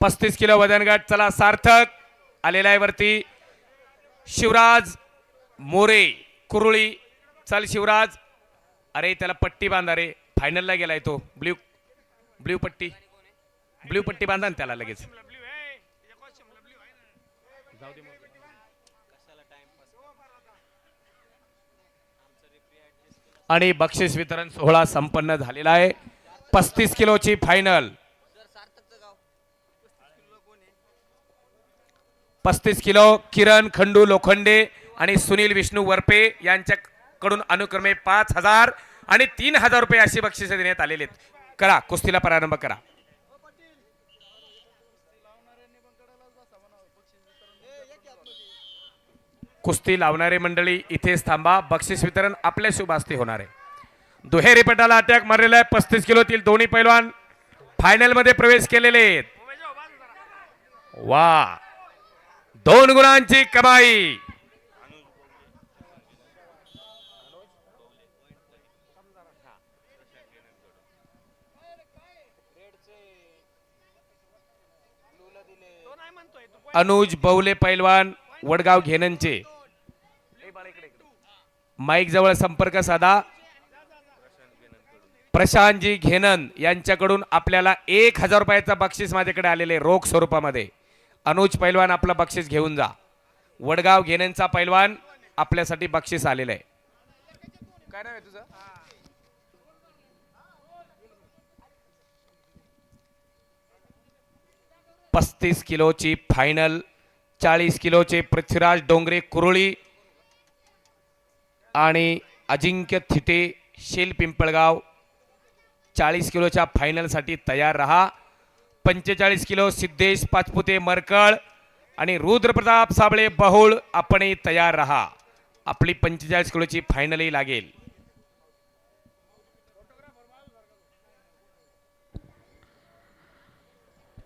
पस्तीस किलो वजनगट चला सार्थक. आलेला आहे वरती. शिवराज मोरे कुरुळी. चल शिवराज. अरे त्याला पट्टी बांधा रे. फायनलला गेलाय तो. ब्ल्यू ब्ल्यू पट्टी. ब्ल्यू पट्टी बांधा ना त्याला लगेच. आणि बक्षीस वितरण सोहळा संपन्न झालेला आहे. पस्तीस किलोची फायनल पस्तीस किलो किरण खंडू लोखंडे आणि सुनील विष्णू वरपे यांच्याकडून अनुक्रमे पाच हजार आणि तीन हजार रुपये अशी बक्षिसे देण्यात आलेले आहेत. करा कुस्तीला प्रारंभ करा. कुस्ती लावणारे मंडळी इथेच थांबा. बक्षीस वितरण आपल्या शुभास्ती होणार आहे. दुहेरी पटाला अटॅक मारलेला आहे. पस्तीस किलोतील दोन्ही पैलवान फायनलमध्ये प्रवेश केलेले आहेत. वा. दोन गुणांची कमाई. अनुज बवले पैलवान वडगाव घेनंचे माईक जवळ संपर्क साधा. प्रशांतजी घेनन यांच्याकडून आपल्याला एक हजार रुपयाचा बक्षीस माझ्याकडे आलेले रोख स्वरूपामध्ये. अनुज पैलवान आपलं बक्षीस घेऊन जा. वडगाव घेननचा पैलवान आपल्यासाठी बक्षीस आलेलं आहे. काय नाव आहे तुझं? पस्तीस किलोची फायनल चाळीस किलोचे पृथ्वीराज डोंगरे कुरुळी आणि अजिंक्य थिटे शेल पिंपळगाव चाळीस किलोच्या फायनलसाठी तयार रहा. पंचेचाळीस किलो सिद्धेश पाचपुते मरकळ आणि रुद्रप्रताप साबळे बहुळ आपणही तयार रहा. आपली पंचेचाळीस किलोची फायनलही लागेल.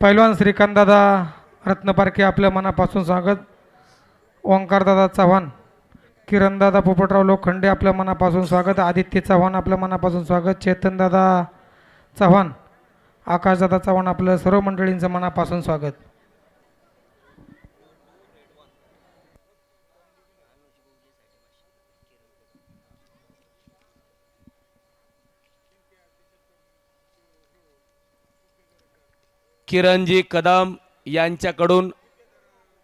पैलवान श्रीकांतदादा रत्नपारखे आपल्या मनापासून स्वागत. ओंकारदादा चव्हाण किरणदादा पोपटराव लोखंडे आपल्या मनापासून स्वागत. आदित्य चव्हाण आपल्या मनापासून स्वागत. चेतनदादा चव्हाण आकाशदादा चव्हाण आपल्या सर्व मंडळींचं मनापासून स्वागत. किरणजी कदम यांच्याकडून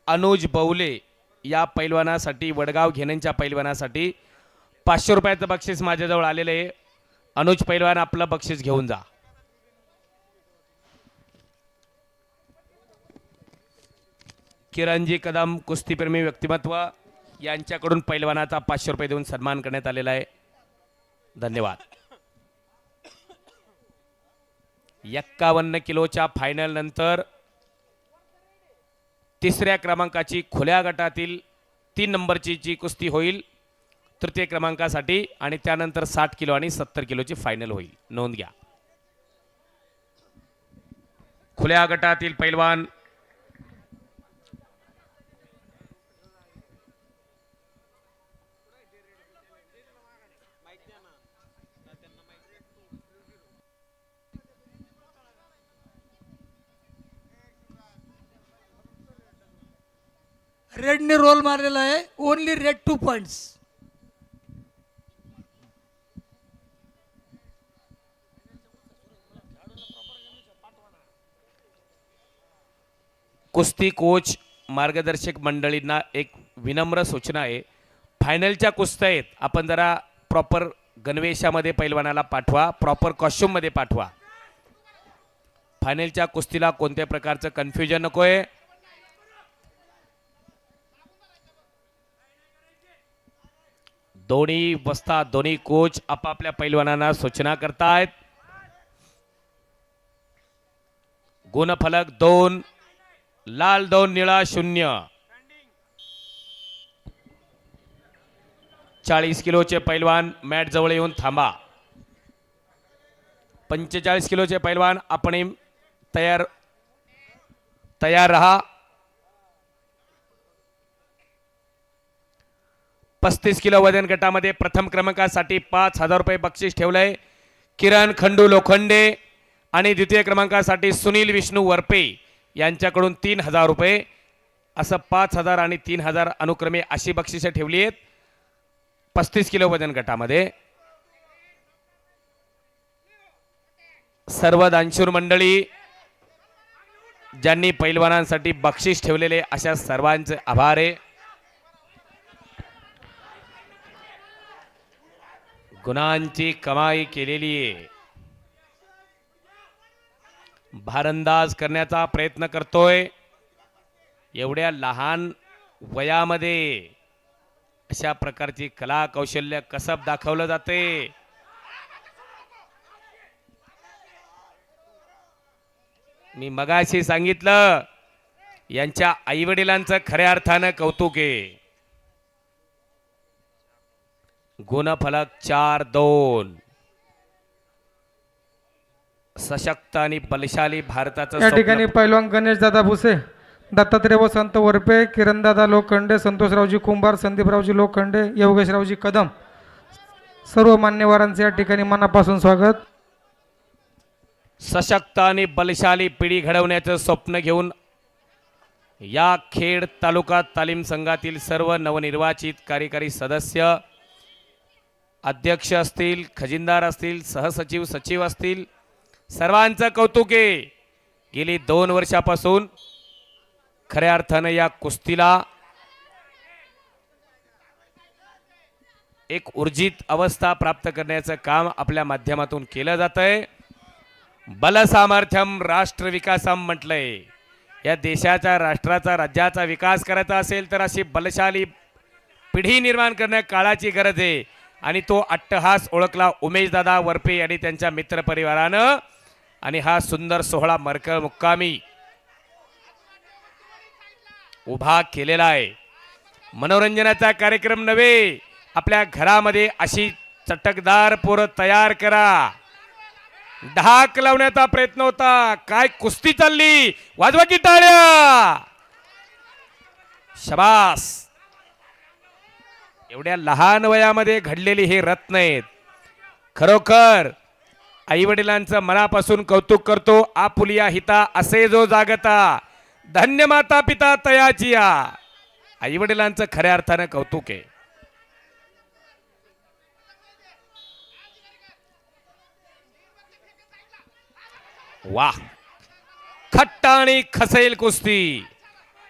अनुज बवले या पैलवानासाठी वडगाव घेण्यांच्या पैलवानासाठी पाचशे रुपयाचं बक्षीस माझ्याजवळ आलेलं आहे. अनुज पैलवान आपलं बक्षीस घेऊन जा. किरणजी कदम कुस्तीप्रेमी व्यक्तिमत्व यांच्याकडून पैलवानाचा पाचशे रुपये देऊन सन्मान करण्यात आलेला आहे. धन्यवाद. एक्कावन्न किलोच्या फायनल नंतर तिसऱ्या क्रमांकाची खुल्या गटातील तीन नंबरची जी कुस्ती होईल तृतीय क्रमांकासाठी आणि त्यानंतर साठ किलो आणि सत्तर किलोची फायनल होईल. नोंद घ्या. खुल्या गटातील पैलवान रेडने रोल मारलेला आहे. ओनली रेड टू पॉइंट्स कुस्ती कोच मार्गदर्शक मंडळींना एक विनम्र सूचना आहे. फायनलच्या कुस्त्या आहेत आपण जरा प्रॉपर गणवेशामध्ये पैलवानाला पाठवा प्रॉपर कॉस्ट्युममध्ये पाठवा. फायनलच्या कुस्तीला कोणत्या प्रकारचं कन्फ्युजन नको आहे दोन्ही बसता दोन्ही कोच आपापल्या पैलवानांना सूचना करतायत. गुणफलक दोन लाल दोन निळा शून्य. चाळीस किलोचे पैलवान मॅट जवळ येऊन थांबा. पंचेचाळीस किलोचे पैलवान आपण तयार तयार रहा. पस्तीस किलो वजन गटामध्ये प्रथम क्रमांकासाठी पाच हजार रुपये बक्षीस ठेवलंय. किरण खंडू लोखंडे आणि द्वितीय क्रमांकासाठी सुनील विष्णू वरपे यांच्याकडून तीन हजार रुपये. असं पाच हजार आणि तीन हजार अनुक्रमे अशी बक्षिसं ठेवली आहेत. पस्तीस किलो वजन गटामध्ये. सर्व दानशूर मंडळी ज्यांनी पैलवानांसाठी बक्षीस ठेवलेले अशा सर्वांचे आभार आहे. गुणांची कमाई केलेली आहे. भारंदाज करण्याचा प्रयत्न करतोय. एवढ्या लहान वयामध्ये अशा प्रकारची कला कौशल्य कसब दाखवलं जाते. मी मगाशी सांगितलं यांच्या आईवडिलांचं खऱ्या अर्थानं कौतुक आहे. गुणफलक चार दोन. सशक्त आणि बलशाली भारताचं या स्वप्न ठिकाणी पैलवान गणेश दादा भुसे दत्तात्रय वसंत वरपे किरणदादा लोखंडे संतोषरावजी कुंभार संदीपरावजी लोखंडे योगेशरावजी कदम. सर्व मान्यवरांचे या ठिकाणी मनापासून स्वागत. सशक्त आणि बलशाली पिढी घडवण्याचं स्वप्न घेऊन या खेड तालुका तालीम संघातील सर्व नवनिर्वाचित कार्यकारी सदस्य अध्यक्ष असतील खजिनदार असतील सहसचिव सचिव असतील सर्वांचं कौतुक आहे. गेली दोन वर्षापासून खऱ्या अर्थानं या कुस्तीला एक ऊर्जित अवस्था प्राप्त करण्याचं काम आपल्या माध्यमातून केलं जात आहे बलसामर्थ्यम राष्ट्र विकासम म्हटलंय. या देशाचा राष्ट्राचा राज्याचा विकास करायचा असेल तर अशी बलशाली पिढी निर्माण करण्या काळाची गरज आहे. आणि तो अट्टहास ओळखला उमेशदादा वरपे आणि त्यांच्या मित्रपरिवारानं. आणि हा सुंदर सोहळा मरकळ मुक्कामी उभा केलेला आहे. मनोरंजनाचा कार्यक्रम नव्हे आपल्या घरामध्ये अशी चटकदार पोरं तयार करा. ढाक लावण्याचा प्रयत्न होता. काय कुस्ती चालली? वाजवा की टाळ्या. शबास. एवढ्या लहान वयामध्ये घडलेली हे रत्न आहेत. खरोखर आई वडिलांचं मनापासून कौतुक करतो आपुलिया हिता असे जो जागता धन्य माता पिता तयाची या आई वडिलांचं खऱ्या अर्थानं कौतुक आहे. वा खट्टा आणि खसेल कुस्ती.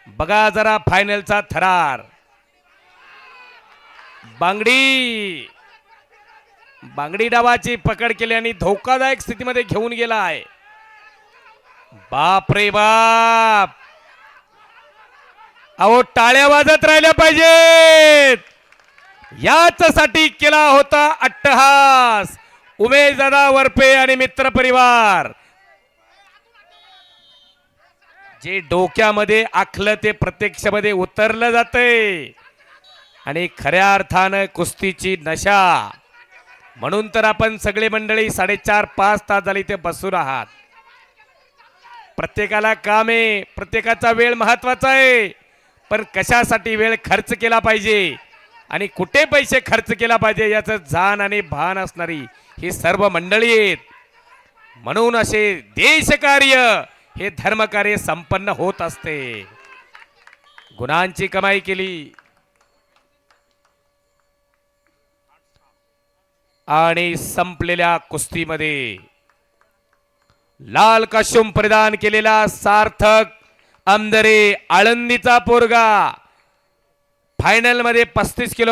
बघा जरा फायनलचा थरार. बांगडी. बांगडी डावाची पकड केली आणि धोकादायक स्थितीमध्ये घेऊन गेला आहे बाप. रे बाप अहो टाळ्या वाजत राहिल्या पाहिजेत. याचसाठी केला होता अट्टहास. उमेश दादा वरपे आणि मित्र परिवार जे डोक्यामध्ये आखलं ते प्रत्यक्षामध्ये उतरलं जातंय. आणि खऱ्या अर्थानं कुस्तीची नशा. म्हणून तर आपण सगळे मंडळी साडेचार पाच तास झाली ते बसून आहात. प्रत्येकाला काम आहे प्रत्येकाचा वेळ महत्त्वाचा आहे पण कशासाठी वेळ खर्च केला पाहिजे आणि कुठे पैसे खर्च केला पाहिजे याचं जाण आणि भान असणारी ही सर्व मंडळी आहेत. म्हणून असे देशकार्य हे धर्मकार्य संपन्न होत असते. गुणांची कमाई केली आणि संपलेल्या कुस्तीमध्ये लाल कशुम परिधान केलेला सार्थक आमदरे आळंदीचा पोरगा. फायनलमध्ये पस्तीस किलो